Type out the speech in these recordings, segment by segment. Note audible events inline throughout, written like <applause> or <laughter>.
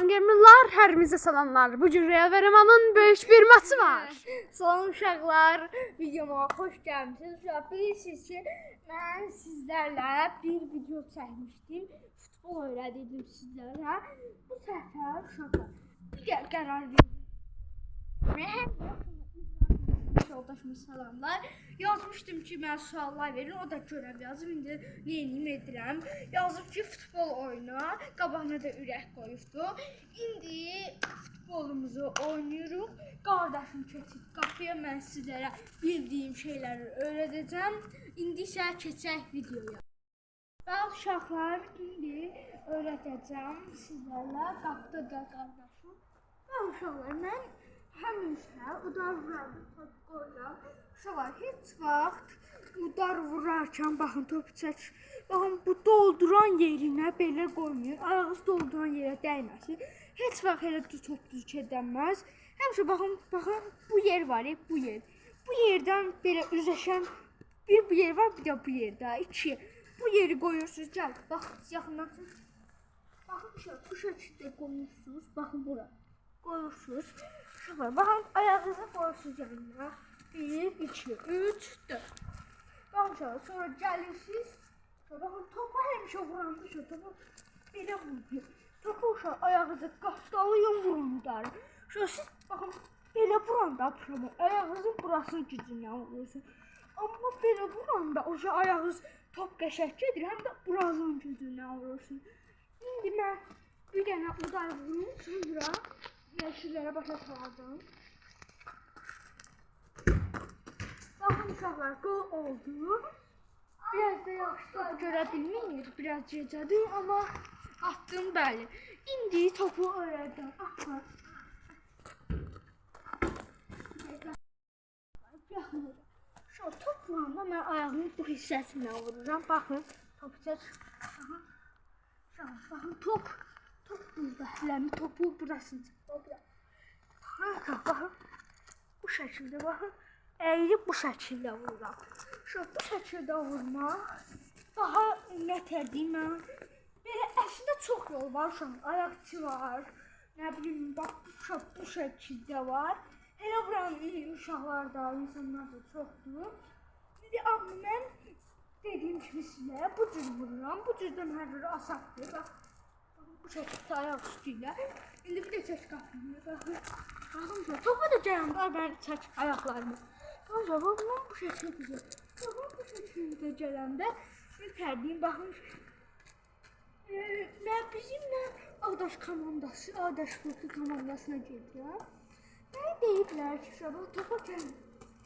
Salam gemliler, hərmizə salamlar. Bu gün Real və Remanın böyük bir maçı var. <laughs> Salam uşaqlar, videoma xoş gəlmisiniz. Bilirsiniz ki, mən sizlərlə bir video çəkmişdim. Futbol öyrədirdim sizlərə. Bu səfər uşaqlar bir qə- qərar verdim. Də yoldaşıma salamlar. Yazmışdım ki, mən suallar verin, o da görəv yazıb. İndi neyini edirəm? Yazıb ki, futbol oyna, qabağına da ürək qoyubdu. İndi futbolumuzu oynayırıq. Qardaşım keçib qapıya mən sizlərə bildiyim şeyləri öyrədəcəm. İndi isə keçək videoya. Və uşaqlar, indi öyrədəcəm sizlərlə qapıda da qardaşım. Və uşaqlar, mən həmişə udar vurardım futbolda. Uşaqlar, heç vaxt udar vurarkən baxın topu çək. Baxın bu dolduran yerinə belə qoymayın. Ayağınız dolduran yerə dəyməsin. Heç vaxt elə top düz gedəməz. Həmişə baxın, baxın bu yer var, bu yer. Bu yerdən belə üzəşən bir bu yer var, bir də bu yerdə. İki. Bu yeri qoyursunuz. Gəl, bax, yaxınlaşın. Baxın, bu şəkildə qoyursunuz. Baxın bura. Qoyursunuz. Uşaqlar, baxın, ayağınızı qoyursunuz yanına. 1, 2, 3, 4. Baxın, uşaqlar, sonra gəlirsiniz. Sonra Baxın, topu həmişə vuranda şu topu belə vurun. Topu uşaq ayağınızı qapdalayın vurun dar. Siz baxın, belə vuranda promo ayağınızın burasının gücündən vurursun. Amma belə vuranda şey ayağınız top qəşəng gedir, həm də buranın gücündən vurursun. İndi mən bir dənə udar vurum, sonra yeşillərə başa salacağım. Baxın uşaqlar, gol oldu. Biraz da yaxşı görə bilmirik, biraz gecədir, amma atdım bəli. İndi topu öyrədim. Atma. Şu top vuranda mən ayağımın bu hissəsindən vururam. Baxın, top çək. Aha. Şu an, baxın top. Top burada. Hələmi topu burasını çək. Baxın. Bu şəkildə baxın. Əyilib bu şəkildə vururam. Şu bu şəkildə vurmaq daha nətərdir mən. Belə əslində çox yol var. An ayaqçı var. Nə bilim, bax bu, şə- bu şəkildə var. Elə buranın uşaqlarda, insanlar da çoxdur. İndi amma mən dediyim kimi sizə bu cür vururam. Bu cürdən hər biri asaddır. Bax, bu şəkildə ayaq üstü ilə. İndi bir çək qapını. Baxın. Baxın şöyle. Topa da çək ayaqlarımı. Baxın, baxın mən bu şəkildə. Baxın bu şəkildə gələndə bir tərdiyim baxın. Ee, mən bizimlə Ağdaş komandası, Ağdaş futbol komandasına gedirəm. Mənə deyiblər ki, şabal topa gəl.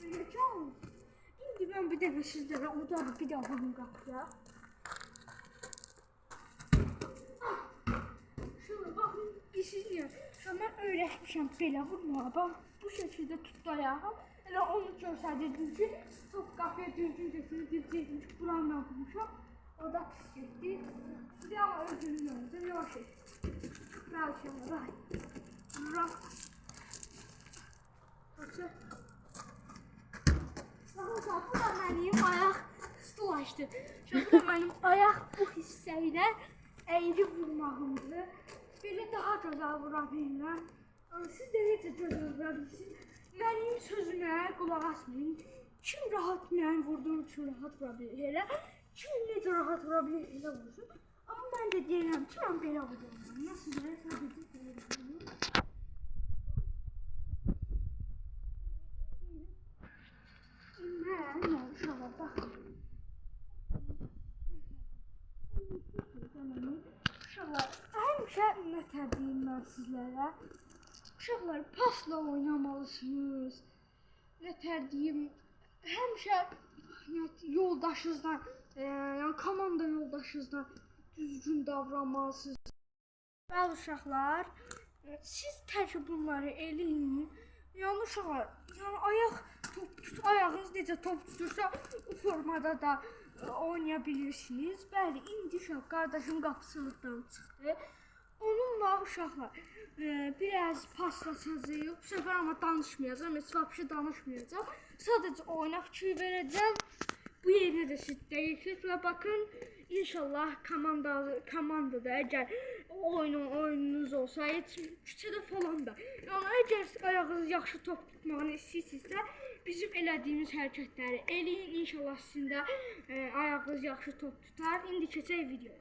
Gələcəm. İndi mən bir dəfə sizlərə udar bir daha vurum qapıya. Mən öyrətmişəm belə vurmağa. Bax, bu şəkildə tutdu ayağı. Elə onu qapıya düzgün getsin, deyəcəkdim ki, buranla vurmuşam. O da getdi. Sizi amma özünün önündə yavaş et. Et, yavaş. Vuram. Bakın. Bakın bu da benim ayak bu da benim ayak bu hissəyə əyri vurmağımdır. Belə daha gözəl vura bilirəm. Amma Siz gözəl vura bilirsiniz? Mənim sözümə qulaq asmayın. Kim rahat mənim vurduğum üçün rahat vura bilir elə. Kim necə rahat vura bilir elə vursun. Amma mən də deyirəm ki, mən belə vururam. Mən sizlərə sadəcə belə vururam. Mən uşağa baxın. Uşaqlar, həmişə nətər deyim mən sizlərə. Uşaqlar, pasla oynamalısınız. Nətər deyim, həmişə nə- yoldaşınızla, e, yəni komanda yoldaşınızla düzgün davranmalısınız. Bəli uşaqlar, siz tək bunları eləyin. Yəni uşaqlar, yəni ayaq top tut, ayağınız necə top tutursa o formada da e, oynaya bilirsiniz. Bəli, indi uşaq qardaşım qapısından çıxdı. Onunla uşaqlar e, biraz paslaşacağıq. Bu səfər amma danışmayacağam, heç vəbşi danışmayacağam. Sadəcə oyuna fikir verəcəm. Bu yerinə də siz dəqiqliklə baxın. İnşallah komanda komandada əgər oyunun oyununuz olsa, heç küçədə falan da. Yəni əgər ayağınız yaxşı top tutmağını istəyirsinizsə, bizim elədiyimiz hərəkətləri eləyin. İnşallah sizin də e, ayağınız yaxşı top tutar. İndi keçək videoya.